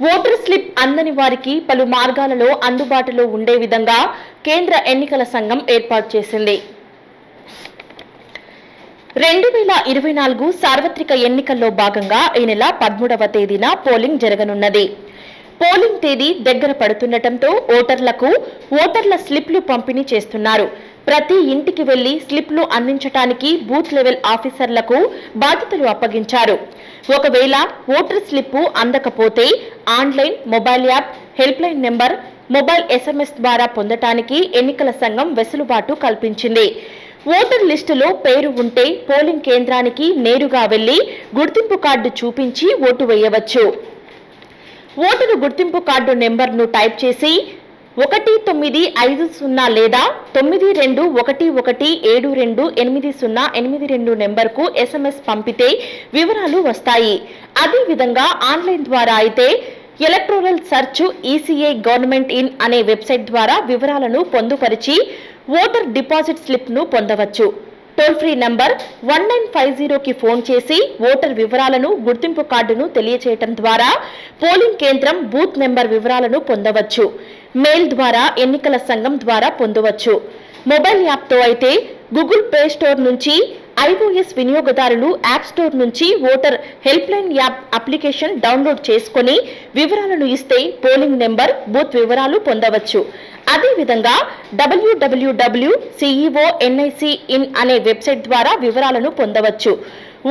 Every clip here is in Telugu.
ఓటర్ స్లిప్ అందని వారికి పలు మార్గాలలో అందుబాటులో ఉండే విధంగా కేంద్ర ఎన్నికల సంఘం ఏర్పాటు చేసింది. రెండు వేల ఇరవై నాలుగు సార్వత్రిక ఎన్నికల్లో భాగంగా ఈ నెల పదమూడవ తేదీన పోలింగ్ జరగనున్నది. పోలింగ్ తేదీ దగ్గర పడుతుండటంతో ఓటర్లకు ఓటర్ల స్లిప్లు పంపిణీ చేస్తున్నారు. ప్రతి ఇంటికి వెళ్ళి స్లిప్లు అందించడానికి బూత్ లెవెల్ ఆఫీసర్లకు బాధ్యతలు అప్పగించారు. ఒకవేళ ఓటర్ స్లిప్పు అందకపోతే online mobile app helpline number mobile SMS ద్వారా పొందటానికి ఎన్నికల సంఘం వెసులుబాటు కల్పించింది. ఓటర్ లిస్టులో పేరు ఉంటే పోలింగ్ కేంద్రానికి నేరుగా వెళ్ళి గుర్తింపు కార్డు చూపించి ఓటు వేయవచ్చు. ఓటరు గుర్తింపు కార్డు నెంబర్ను టైప్ చేసి ఒకటి తొమ్మిది ఐదు సున్నా లేదా తొమ్మిది రెండు ఒకటి ఒకటి ఏడు రెండు ఎనిమిది సున్నా ఎనిమిది రెండు నెంబర్కు ఎస్ఎంఎస్ పంపితే వివరాలు వస్తాయి. అదేవిధంగా ఆన్లైన్ ద్వారా అయితే electoral search ECI government in అనే వెబ్సైట్ ద్వారా వివరాలను పొందుపరిచి ఓటర్ డిపాజిట్ స్లిప్ను పొందవచ్చు. Toll free number one nine five జీరోకి ఫోన్ చేసి ఓటర్ వివరాలను గుర్తింపు కార్డును తెలియచేయటం ద్వారా పోలింగ్ కేంద్రం బూత్ నెంబర్ వివరాలను పొందవచ్చు. మెయిల్ ద్వారా ఎన్నికల సంఘం ద్వారా పొందవచ్చు. మొబైల్ యాప్తో అయితే గూగుల్ ప్లే స్టోర్ నుంచి ఐఓఎస్ వినియోగదారులు యాప్ స్టోర్ నుంచి voter help line app application download చేసుకొని వివరాలను ఇస్తే పోలింగ్ నెంబర్ బూత్ వివరాలు పొందవచ్చు. అదేవిధంగా W W W CEO NIC in అనే వెబ్సైట్ ద్వారా వివరాలను పొందవచ్చు.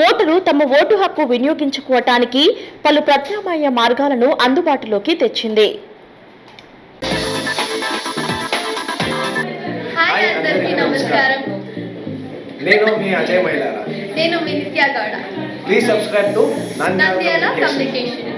ఓటరు తమ ఓటు హక్కు వినియోగించుకోవటానికి పలు ప్రత్యామ్నాయ మార్గాలను అందుబాటులోకి తెచ్చింది. నమస్కారం. నేను మీ అజయ్ మైలారా. నేను మీ Nitya Gowda. Please subscribe to Nandyal communication